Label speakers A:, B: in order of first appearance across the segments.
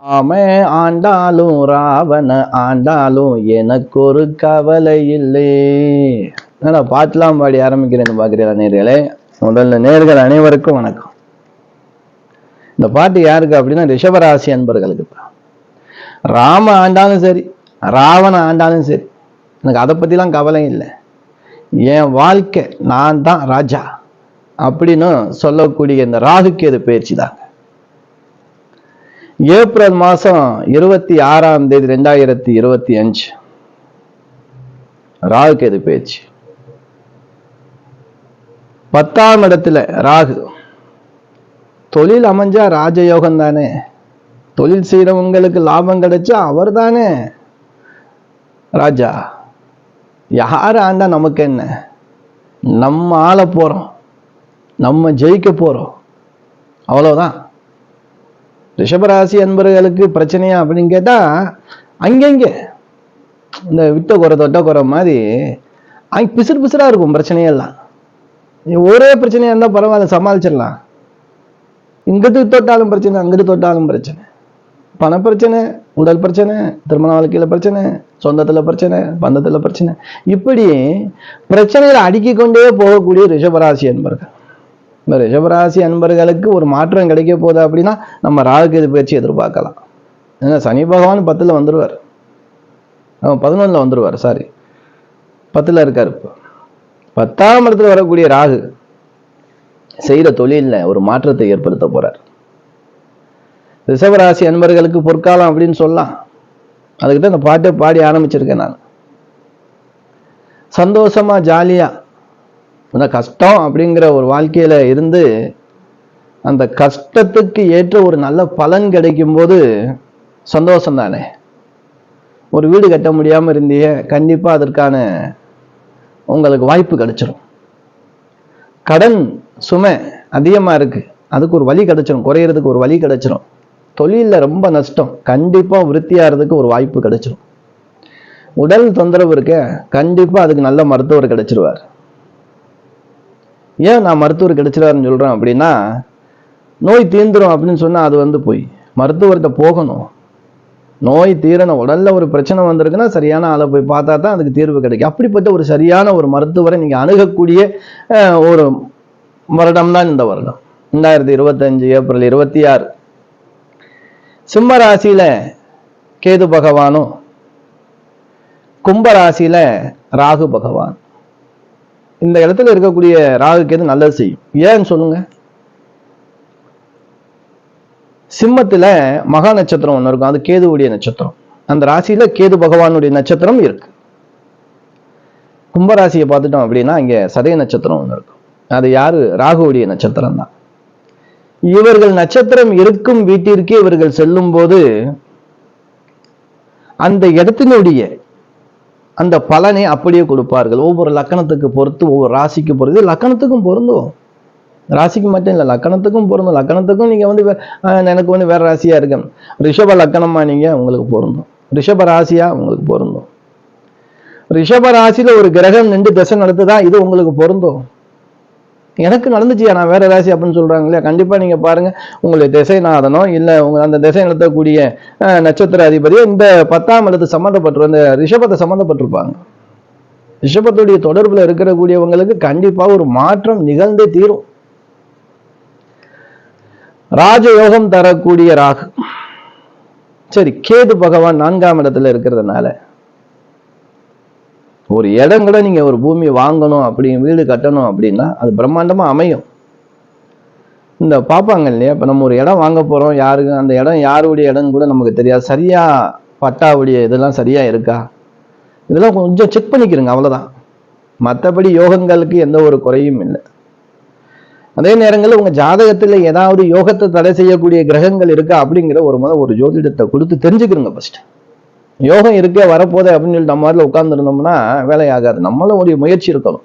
A: ஆமே ஆண்டாலும் ராவண ஆண்டாலும் எனக்கு ஒரு கவலை இல்லை நான் பாட்டுலாம் பாடி ஆரம்பிக்கிறேன்னு பார்க்குறீங்களா நேர்களே? முதல்ல நேர்கள் அனைவருக்கும் வணக்கம். இந்த பாட்டு யாருக்கு அப்படின்னா ரிஷபராசி அன்பர்களுக்கு ராம ஆண்டாலும் சரி ராவண ஆண்டாலும் சரி எனக்கு அதை பற்றிலாம் கவலை இல்லை. என் வாழ்க்கை நான் தான் ராஜா அப்படின்னு சொல்லக்கூடிய இந்த ராகுக்கேது பயிற்சி தாங்க. ஏப்ரல் மாதம் இருபத்தி ஆறாம் தேதி ரெண்டாயிரத்தி இருபத்தி அஞ்சு. ராகு கேது பேச்சு. பத்தாம் இடத்துல ராகு. தொழில் அமைஞ்சா ராஜயோகம் தானே. தொழில் செய்கிறவங்களுக்கு லாபம் கிடைச்சா அவர் தானே. ராஜா யார் ஆண்டா நமக்கு என்ன? நம்ம ஆள போகிறோம் நம்ம ஜெயிக்க போகிறோம் அவ்வளோதான் ரிஷபராசி அன்பர்களுக்கு பிரச்சனையா அப்படின்னு கேட்டால் அங்கங்கே இந்த விட்ட குறை தொட்ட குறை மாதிரி அங்கே பிசுறு பிசுறாக இருக்கும் பிரச்சனையெல்லாம். ஒரே பிரச்சனையாக இருந்தால் பரவாயில்ல சமாளிச்சிடலாம். இங்கிட்டு தொட்டாலும் பிரச்சனை அங்கிட்டு தொட்டாலும் பிரச்சனை. பண பிரச்சனை உடல் பிரச்சனை திருமண வாழ்க்கையில் பிரச்சனை சொந்தத்தில் பிரச்சனை பந்தத்தில் பிரச்சனை. இப்படி பிரச்சனைகளை அடுக்கிக் கொண்டே போகக்கூடிய ரிஷபராசி என்பர்கள் இந்த ரிஷபராசி அன்பர்களுக்கு ஒரு மாற்றம் கிடைக்க போகுது அப்படின்னா நம்ம ராகுகேது பயிற்சி எதிர்பார்க்கலாம். ஏன்னா சனி பகவான் பத்தில் வந்துடுவார் பதினொன்றில் வந்துடுவார் சாரி பத்தில் இருக்கார் இப்போ. பத்தாம் இடத்துல வரக்கூடிய ராகு செய்கிற தொழிலில் ஒரு மாற்றத்தை ஏற்படுத்த போகிறார் ரிஷபராசி அன்பர்களுக்கு பொற்காலம் அப்படின்னு சொல்லலாம். அதுக்கிட்ட அந்த பாட்டை பாடி ஆரம்பிச்சிருக்கேன் நான். சந்தோஷமா ஜாலியா அந்த கஷ்டம் அப்படிங்கிற ஒரு வாழ்க்கையில இருந்து அந்த கஷ்டத்துக்கு ஏற்ற ஒரு நல்ல பலன் கிடைக்கும் போது சந்தோஷம் தானே ஒரு வீடு கட்ட முடியாம இருந்தீங்க கண்டிப்பா அதற்கான உங்களுக்கு வாய்ப்பு கிடைச்சிடும் கடன் சுமை அதிகமா இருக்கு. அதுக்கு ஒரு வழி கிடைச்சிடும் குறையிறதுக்கு ஒரு வழி கிடைச்சிரும். தொழிலில் ரொம்ப நஷ்டம். கண்டிப்பா விருத்தியாகிறதுக்கு ஒரு வாய்ப்பு கிடைச்சிடும் உடல் தொந்தரவு இருக்க கண்டிப்பா அதுக்கு நல்ல மருத்துவர் கிடைச்சிருவார். ஏன் நான் மருத்துவர் கிடைச்சிடாருன்னு சொல்றேன் அப்படின்னா நோய் தீர்ந்துடும் அப்படின்னு சொன்னால் அது வந்து போய் மருத்துவர்கிட்ட போகணும். நோய் தீரணும். உடல்ல ஒரு பிரச்சனை வந்திருக்குன்னா சரியான ஆளை போய் பார்த்தா தான் அதுக்கு தீர்வு கிடைக்கும். அப்படிப்பட்ட ஒரு சரியான ஒரு மருத்துவரை நீங்கள் அணுகக்கூடிய ஒரு வருடம் தான் இந்த வருடம். ரெண்டாயிரத்தி இருபத்தஞ்சு ஏப்ரல் இருபத்தி ஆறு. சிம்ம ராசியில கேது பகவானும் கும்ப ராசியில் ராகு பகவான். இந்த இடத்துல இருக்கக்கூடிய ராகு கேது நல்லது செய்யும். ஏன்னு சொல்லுங்க? சிம்மத்துல மகா நட்சத்திரம் ஒன்று இருக்கும். அது கேதுவுடைய நட்சத்திரம். அந்த ராசியில கேது பகவானுடைய நட்சத்திரம் இருக்கு. கும்பராசியை பார்த்துட்டோம் அப்படின்னா இங்க சதய நட்சத்திரம் ஒன்று இருக்கும். அது யாரு? ராகுவுடைய நட்சத்திரம் தான். இவர்கள் நட்சத்திரம் இருக்கும் வீட்டிற்கே இவர்கள் செல்லும் போது அந்த இடத்தினுடைய அந்த பலனை அப்படியே கொடுப்பார்கள். ஒவ்வொரு லக்கணத்துக்கு பொறுத்து ஒவ்வொரு ராசிக்கு பொறுத்து. லக்கணத்துக்கும் பொருந்தும். ராசிக்கு மட்டும் இல்லை லக்கணத்துக்கும் பொருந்தும். லக்கணத்துக்கும் நீங்கள் வந்து எனக்கு வந்து வேறு ராசியாக இருக்கு. ரிஷப லக்கணமாக நீங்கள் உங்களுக்கு பொருந்தும். ரிஷப ராசியாக உங்களுக்கு பொருந்தும். ரிஷப ராசியில் ஒரு கிரகம் நின்று திசை நடத்துதா இது உங்களுக்கு பொருந்தும். எனக்கு நடந்துச்சு நான் வேற ராசி அப்படின்னு சொல்றாங்க இல்லையா? கண்டிப்பா நீங்க பாருங்க உங்களுடைய திசைநாதனோ இல்ல உங்க அந்த திசை நடத்தக்கூடிய நட்சத்திர அதிபதியோ இந்த பத்தாம் இடத்து சம்மந்தப்பட்டு இந்த ரிஷபத்தை சம்மந்தப்பட்டிருப்பாங்க ரிஷபத்துடைய தொடர்புல இருக்கக்கூடியவங்களுக்கு கண்டிப்பா ஒரு மாற்றம் நிகழ்ந்தே தீரும். ராஜயோகம் தரக்கூடிய ராகு. சரி கேது பகவான் நான்காம் இடத்துல இருக்கிறதுனால ஒரு இடம் கூட நீங்கள் ஒரு பூமி வாங்கணும் அப்படி வீடு கட்டணும் அப்படின்னா அது பிரம்மாண்டமாக அமையும். இந்த பார்ப்பாங்க இல்லையா? இப்போ நம்ம ஒரு இடம் வாங்க போகிறோம் யாருக்கு? அந்த இடம் யாருடைய இடம் கூட நமக்கு தெரியாது. சரியாக பட்டாவுடைய இதெல்லாம் சரியாக இருக்கா? இதெல்லாம் கொஞ்சம் செக் பண்ணிக்கிறங்க அவ்வளோதான் மற்றபடி யோகங்களுக்கு எந்த ஒரு குறையும் இல்லை. அதே நேரங்களில் உங்கள் ஜாதகத்தில் ஏதாவது யோகத்தை தடை செய்யக்கூடிய கிரகங்கள் இருக்கா அப்படிங்கிற ஒரு முறை ஒரு ஜோதிடத்தை கொடுத்து தெரிஞ்சுக்கிறோங்க ஃபஸ்ட்டு யோகம் இருக்கே வரப்போதே அப்படின்னு சொல்லி நம்ம மாதிரில உட்காந்துருந்தோம்னா வேலையாகாது நம்மளும் ஒரு முயற்சி இருக்கணும்.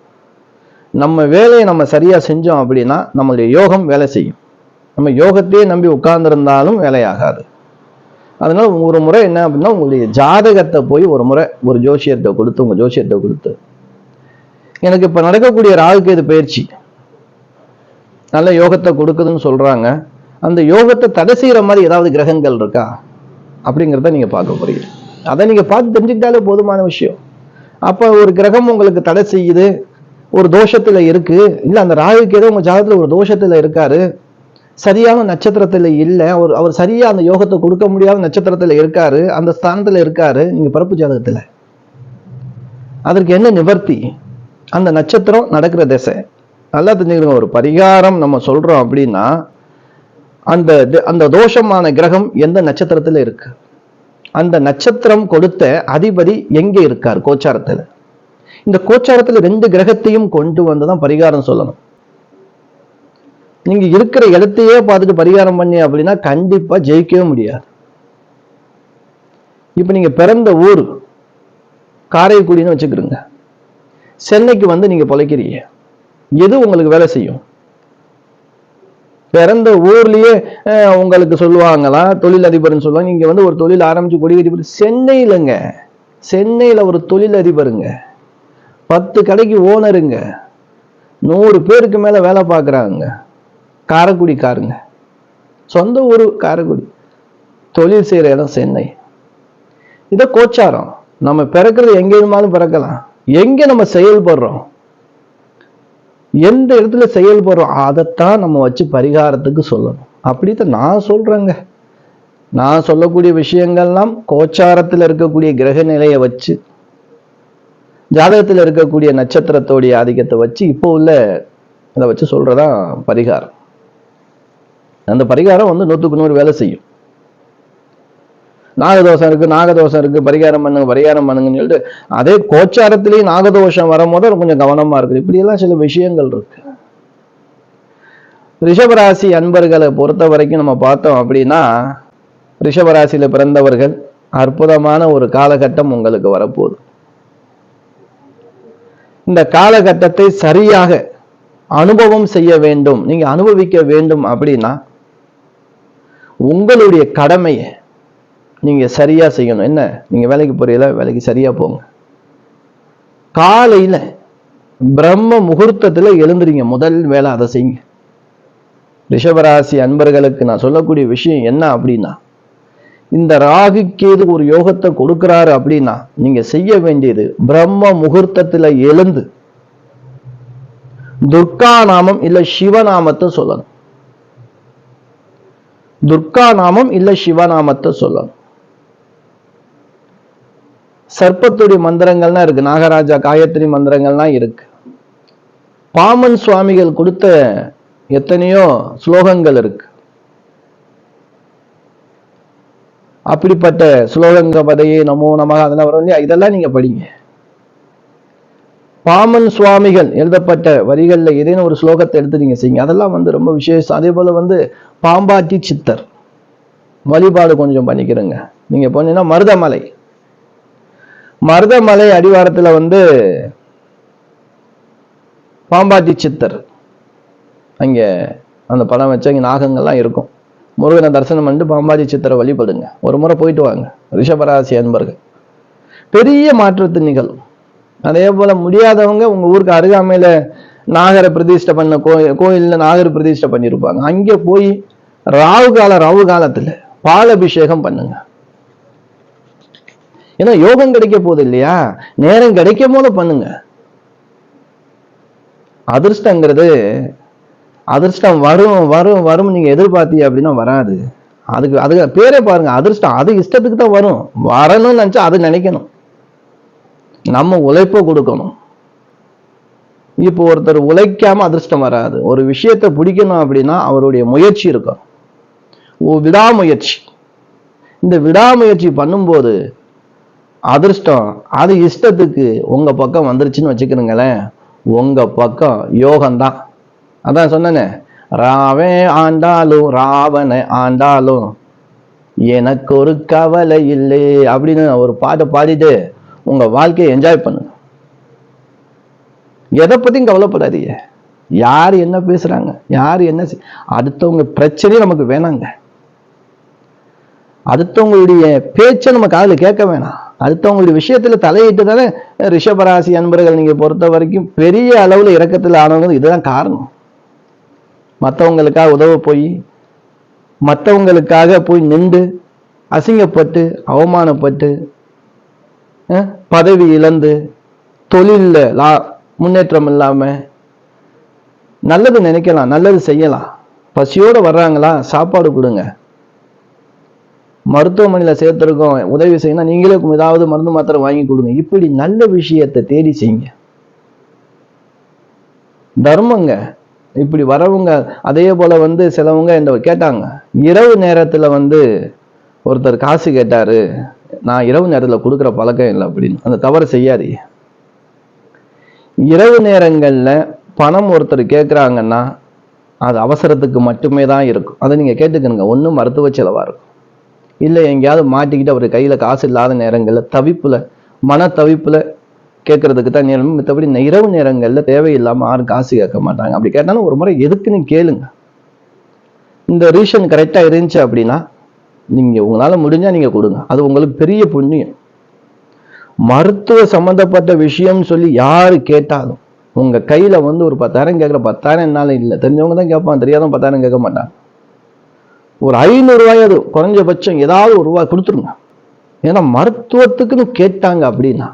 A: நம்ம வேலையை நம்ம சரியாக செஞ்சோம் அப்படின்னா நம்மளுடைய யோகம் வேலை செய்யும். நம்ம யோகத்தையே நம்பி உட்கார்ந்துருந்தாலும் வேலையாகாது அதனால் ஒரு முறை என்ன அப்படின்னா உங்களுடைய ஜாதகத்தை போய் ஒரு முறை ஒரு ஜோசியத்தை கொடுத்து உங்கள் ஜோசியத்தை கொடுத்து. எனக்கு இப்போ நடக்கக்கூடிய ராகுகேது பயிற்சி. நல்ல யோகத்தை கொடுக்குதுன்னு சொல்கிறாங்க அந்த யோகத்தை தடை செய்கிற மாதிரி ஏதாவது கிரகங்கள் இருக்கா? அப்படிங்கிறத நீங்கள் பார்க்க போகிறீங்க அதை நீங்கள் பார்த்து தெரிஞ்சுக்கிட்டாலே போதுமான விஷயம். அப்போ ஒரு கிரகம் உங்களுக்கு தடை செய்யுது ஒரு தோஷத்தில் இருக்கு இல்லை அந்த ராகுக்கு ஏதோ உங்கள் ஜாதகத்தில் ஒரு தோஷத்தில் இருக்காரு சரியான நட்சத்திரத்தில் இல்லை அவர் அவர் சரியாக அந்த யோகத்தை கொடுக்க முடியாத நட்சத்திரத்தில் இருக்காரு அந்த ஸ்தானத்தில் இருக்காரு நீங்கள் பிறப்பு ஜாதகத்தில். அதற்கு என்ன நிவர்த்தி? அந்த நட்சத்திரம் நடக்கிற திசை. நல்லா தெரிஞ்சுக்கணும் ஒரு பரிகாரம் நம்ம சொல்கிறோம் அப்படின்னா அந்த அந்த தோஷமான கிரகம் எந்த நட்சத்திரத்தில் இருக்குது அந்த நட்சத்திரம் கொடுத்த அதிபதி எங்கே இருக்கார்? கோச்சாரத்துல. இந்த கோச்சாரத்துல ரெண்டு கிரகத்தையும் கொண்டு வந்து தான் பரிகாரம் சொல்லணும். நீங்க இருக்கிற இடத்தையே பார்த்துட்டு பரிகாரம் பண்ணி அப்படின்னா கண்டிப்பா ஜெயிக்கவே முடியாது. இப்ப நீங்க பிறந்த ஊர் காரைக்குடின்னு வச்சுக்கிறீங்க சென்னைக்கு வந்து நீங்க பொழைக்கிறீங்க. எது உங்களுக்கு வேலை செய்யும்? பிறந்த ஊர்லயே உங்களுக்கு சொல்லுவாங்களா? தொழிலதிபர்னு சொல்லுவாங்க. இங்கே வந்து ஒரு தொழில் ஆரம்பிச்சு கொடி கட்டி சென்னையிலங்க. சென்னையில ஒரு தொழில் அதிபருங்க பத்து கடைக்கு ஓனருங்க. நூறு பேருக்கு மேல வேலை பார்க்குறாங்க. காரைக்குடிக்காருங்க. சொந்த ஊர் காரைக்குடி. தொழில் செய்கிற இடம் சென்னை. இதை கோச்சாரம். நம்ம பிறக்கிறது எங்கே இருந்தாலும் பிறக்கலாம். எங்கே நம்ம செயல்படுறோம்? எந்த இடத்துல செயல்படுறோம் அதைத்தான் நம்ம வச்சு பரிகாரத்துக்கு சொல்லணும். அப்படித்தான் நான் சொல்றேங்க. நான் சொல்லக்கூடிய விஷயங்கள்லாம் கோச்சாரத்தில் இருக்கக்கூடிய கிரக நிலையை வச்சு ஜாதகத்தில் இருக்கக்கூடிய நட்சத்திரத்தோடைய ஆதிக்கத்தை வச்சு இப்போ உள்ள அதை வச்சு சொல்றதா பரிகாரம். அந்த பரிகாரம் வந்து நூற்றுக்கு நூறு வேலை செய்யும். நாகதோஷம் இருக்கு நாகதோஷம் இருக்கு பரிகாரம் பண்ணுங்க பரிகாரம் பண்ணுங்கன்னு சொல்லிட்டு அதே கோச்சாரத்திலேயே நாகதோஷம் வரும்போது கொஞ்சம் கவனமா இருக்குது. இப்படியெல்லாம் சில விஷயங்கள் இருக்கு. ரிஷபராசி அன்பர்களை பொறுத்த வரைக்கும் நம்ம பார்த்தோம் அப்படின்னா ரிஷபராசியில் பிறந்தவர்கள் அற்புதமான ஒரு காலகட்டம் உங்களுக்கு வரப்போகுது. இந்த காலகட்டத்தை சரியாக அனுபவம் செய்ய வேண்டும் நீங்க அனுபவிக்க வேண்டும் அப்படின்னா உங்களுடைய கடமையை நீங்க சரியா செய்யணும். என்ன? நீங்க வேலைக்கு போறீங்களா? வேலைக்கு சரியா போங்க. காலையில பிரம்ம முகூர்த்தத்துல எழுந்துறீங்க முதல் வேலை அதை செய்யுங்க. ரிஷபராசி அன்பர்களுக்கு நான் சொல்லக்கூடிய விஷயம் என்ன அப்படின்னா இந்த ராகு கேது ஒரு யோகத்தை கொடுக்குறாரு அப்படின்னா நீங்க செய்ய வேண்டியது பிரம்ம முகூர்த்தத்துல எழுந்து துர்கா நாமம் இல்ல சிவநாமத்தை சொல்லணும். துர்கா நாமம் இல்ல சிவநாமத்தை சொல்லணும். சர்ப்பத்துடைய மந்திரங்கள்லாம் இருக்கு. நாகராஜா காயத்ரி மந்திரங்கள்லாம் இருக்கு. பாமன் சுவாமிகள் கொடுத்த எத்தனையோ ஸ்லோகங்கள் இருக்கு. அப்படிப்பட்ட ஸ்லோகங்க பதையே நமோ நமக அதெல்லாம் வரும் இல்லையா? இதெல்லாம் நீங்க படிங்க. பாமன் சுவாமிகள் எழுதப்பட்ட வரிகளில் ஏதேனும் ஒரு ஸ்லோகத்தை எடுத்து நீங்க செய்யுங்க. அதெல்லாம் வந்து ரொம்ப விசேஷம். அதே போல வந்து பாம்பாட்டி சித்தர். வழிபாடு கொஞ்சம் பண்ணிக்கிறேங்க. நீங்க போனீங்கன்னா மருதமலை. மருதமலை அடிவாரத்தில் வந்து பாம்பாட்டி சித்தர். அங்கே அந்த படம் வச்சு அங்கே நாகங்கள்லாம் இருக்கும். முருகனை தரிசனம் பண்ணிட்டு பாம்பாட்டி சித்தரை வழிபடுங்க. ஒரு முறை போயிட்டு வாங்க. ரிஷபராசி அன்பர்கள். பெரிய மாற்றத்து நிகழும் அதே போல் முடியாதவங்க உங்கள் ஊருக்கு அருகாமையில் நாகரை பிரதிஷ்டை பண்ண கோயில் கோயிலில் நாகர் பிரதிஷ்டை பண்ணியிருப்பாங்க அங்கே போய் ராவு கால ராவு பால் அபிஷேகம் பண்ணுங்கள் ஏன்னா யோகம் கிடைக்க போகுது இல்லையா? நேரம் கிடைக்கும் போது பண்ணுங்க. அதிர்ஷ்டங்கிறது அதிர்ஷ்டம் வரும் வரும் வரும் நீங்க எதிர்பார்த்தீங்க அப்படின்னா வராது. அதுக்கு அதுக்கு பேரே பாருங்க அதிர்ஷ்டம் அது இஷ்டத்துக்கு தான் வரும். வரணும்னு நினைச்சா அது நினைக்கணும். நம்ம உழைப்பை கொடுக்கணும். இப்போ ஒருத்தர் உழைக்காம அதிர்ஷ்டம் வராது. ஒரு விஷயத்தை பிடிக்கணும் அப்படின்னா அவருடைய முயற்சி இருக்கும் ஓ விடாமுயற்சி. இந்த விடாமுயற்சி பண்ணும்போது அதிர்ஷ்டம். அது இஷ்டத்துக்கு உங்கள் பக்கம் வந்துருச்சுன்னு வச்சுக்கிறீங்களேன் உங்கள் பக்கம் யோகம்தான். அதான் சொன்னேனே ராவே ஆண்டாலும் ராவனை ஆண்டாலும் எனக்கு ஒரு கவலை இல்லை அப்படின்னு ஒரு பாட்டை பாடிட்டு உங்கள் வாழ்க்கையை என்ஜாய் பண்ணுங்க. எதை பற்றியும் கவலைப்படாதீங்க. யார் என்ன பேசுகிறாங்க யார் என்ன அடுத்தவங்க பிரச்சனையும் நமக்கு வேணாங்க. அடுத்தவங்களுடைய பேச்சை நம்ம காதில் கேட்க வேணாம். அடுத்தவங்களுடைய விஷயத்தில் தலையிட்டு தானே ரிஷபராசி அன்பர்கள் நீங்கள் பொறுத்த வரைக்கும் பெரிய அளவில் இறக்கத்தில் ஆனவங்க இதுதான் காரணம். மற்றவங்களுக்காக உதவ போய் மற்றவங்களுக்காக போய் நின்று அசிங்கப்பட்டு அவமானப்பட்டு பதவி இழந்து தொழிலில் லா முன்னேற்றம் இல்லாமல் நல்லது நினைக்கலாம் நல்லது செய்யலாம். பசியோடு வர்றாங்களா சாப்பாடு கொடுங்க. மருத்துவமனையில் சேர்த்துருக்கோம் உதவி செய்யணும் நீங்களே ஏதாவது மருந்து மாத்திரை வாங்கி கொடுங்க. இப்படி நல்ல விஷயத்தை தேடி செய்யுங்க. தர்மங்க. இப்படி வரவங்க அதே போல வந்து சிலவங்க இந்த கேட்டாங்க இரவு நேரத்தில் வந்து ஒருத்தர் காசு கேட்டாரு நான் இரவு நேரத்தில் கொடுக்குற பழக்கம் இல்லை அப்படின்னு. அந்த தவறு செய்யாதீங்க. இரவு நேரங்களில் பணம் ஒருத்தர் கேட்குறாங்கன்னா அது அவசரத்துக்கு மட்டுமே தான் இருக்கும். அதை நீங்கள் கேட்டுக்கணுங்க. ஒன்றும் மருத்துவ செலவாக இருக்கும். இல்லை எங்கேயாவது மாட்டிக்கிட்டு அவர் கையில் காசு இல்லாத நேரங்களில் தவிப்பில் மன தவிப்பில் கேட்கறதுக்கு தான் நேரம். மற்றபடி இரவு நேரங்களில் தேவையில்லாமல் யாரும் காசு கேட்க மாட்டாங்க. அப்படி கேட்டாலும் ஒரு முறை எதுக்குன்னு கேளுங்க. இந்த ரீசன் கரெக்டாக இருந்துச்சு அப்படின்னா நீங்கள் உங்களால் முடிஞ்சால் நீங்கள் கொடுங்க. அது உங்களுக்கு பெரிய புண்ணியம். மருத்துவ சம்மந்தப்பட்ட விஷயம்னு சொல்லி யார் கேட்டாலும் உங்கள் கையில் வந்து ஒரு பத்தாயிரம் கேட்குற பத்தாயிரம் என்னால் இல்லை. தெரிஞ்சவங்க தான் கேட்பான் தெரியாதவங்க பத்தாயிரம் கேட்க மாட்டாங்க. ஒரு ஐநூறுரூவாயாவது குறைஞ்சபட்சம் ஏதாவது ஒரு ரூபாய் கொடுத்துருங்க. ஏன்னா மருத்துவத்துக்குன்னு கேட்டாங்க அப்படின்னா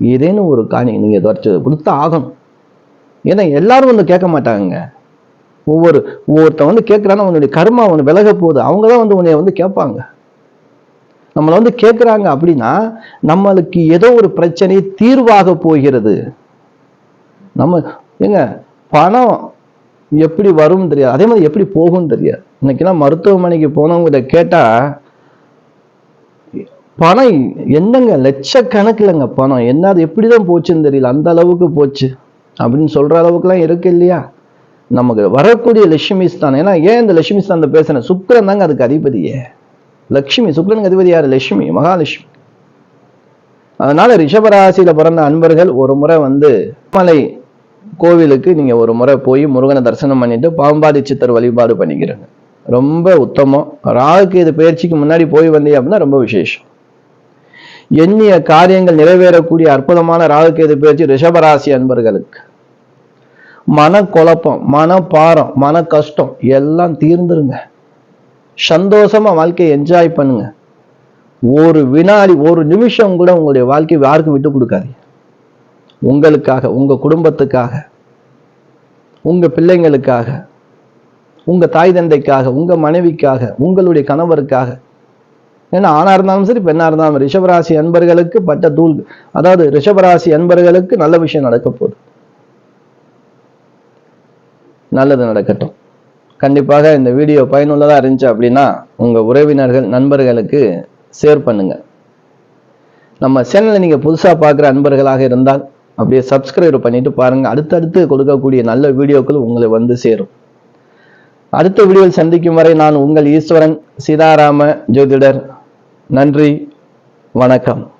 A: ஏதேனும் ஒரு காணி நீங்கள் ஏதாச்சும் கொடுத்து ஆகணும். ஏன்னா எல்லாரும் வந்து கேட்க மாட்டாங்க ஒவ்வொரு ஒவ்வொருத்தன் வந்து கேட்குறான்னு அவனுடைய கர்மா அவனு விலக போகுது. அவங்க தான் வந்து உன்னைய வந்து கேட்பாங்க. நம்மளை வந்து கேட்குறாங்க அப்படின்னா நம்மளுக்கு ஏதோ ஒரு பிரச்சனை தீர்வாக போகிறது. நம்ம ஏங்க பணம் எப்படி வரும் தெரியாது. அதே மாதிரி எப்படி போகும் தெரியாது. இன்னைக்கெல்லாம் மருத்துவமனைக்கு போனவங்க இதை கேட்டா பணம் என்னங்க? லட்சக்கணக்கில்ங்க பணம். என்ன அது எப்படிதான் போச்சுன்னு தெரியல. அந்த அளவுக்கு போச்சு. அப்படின்னு சொல்ற அளவுக்குலாம் இருக்கு இல்லையா? நமக்கு வரக்கூடிய லட்சுமி ஸ்தானம். ஏன்னா ஏன் இந்த லட்சுமி ஸ்தானத்தை பேசுறேன்? சுக்கரன் தாங்க அதுக்கு அதிபதியே. லட்சுமி சுக்கரனுக்கு அதிபதி யாரு? லட்சுமி மகாலட்சுமி. அதனால ரிஷபராசியில பிறந்த அன்பர்கள் ஒரு முறை வந்து மலை கோவிலுக்கு நீங்க ஒரு முறை போய் முருகனை தரிசனம் பண்ணிட்டு பாம்பாடி சித்தர் வழிபாடு பண்ணிக்கிறங்க. ரொம்ப உத்தமம். ராகுக்கு இது பயிற்சிக்கு முன்னாடி போய் வந்தீங்க அப்படின்னா ரொம்ப விசேஷம். எண்ணிய காரியங்கள் நிறைவேறக்கூடிய அற்புதமான ராகுகேது பயிற்சி ரிஷபராசி அன்பர்களுக்கு. மனக்குழப்பம் மனப்பாரம் மன கஷ்டம் எல்லாம் தீர்ந்துருங்க. சந்தோஷமா வாழ்க்கையை என்ஜாய் பண்ணுங்க. ஒரு வினாடி ஒரு நிமிஷம் கூட உங்களுடைய வாழ்க்கை யாருக்கும் விட்டு கொடுக்காதீங்க. உங்களுக்காக உங்கள் குடும்பத்துக்காக உங்கள் பிள்ளைங்களுக்காக உங்கள் தாய் தந்தைக்காக உங்கள் மனைவிக்காக உங்களுடைய கணவருக்காக ஏன்னா ஆணாக இருந்தாலும் சரி பெண்ணாக இருந்தாலும் ரிஷபராசி அன்பர்களுக்கு பட்ட தூள் அதாவது ரிஷபராசி அன்பர்களுக்கு நல்ல விஷயம் நடக்க போகுது. நல்லது நடக்கட்டும். கண்டிப்பாக இந்த வீடியோ பயனுள்ளதாக இருந்துச்சு அப்படின்னா உங்கள் உறவினர்கள் நண்பர்களுக்கு ஷேர் பண்ணுங்கள் நம்ம சேனலை நீங்கள் புதுசாக பார்க்குற அன்பர்களாக இருந்தால் அப்படியே சப்ஸ்கிரைப் பண்ணிட்டு பாருங்க. அடுத்தடுத்து கொடுக்கக்கூடிய நல்ல வீடியோக்கள் உங்களை வந்து சேரும். அடுத்த வீடியோவில் சந்திக்கும் வரை நான் உங்கள் ஈஸ்வரன் சீதாராம ஜோதிடர். நன்றி வணக்கம்.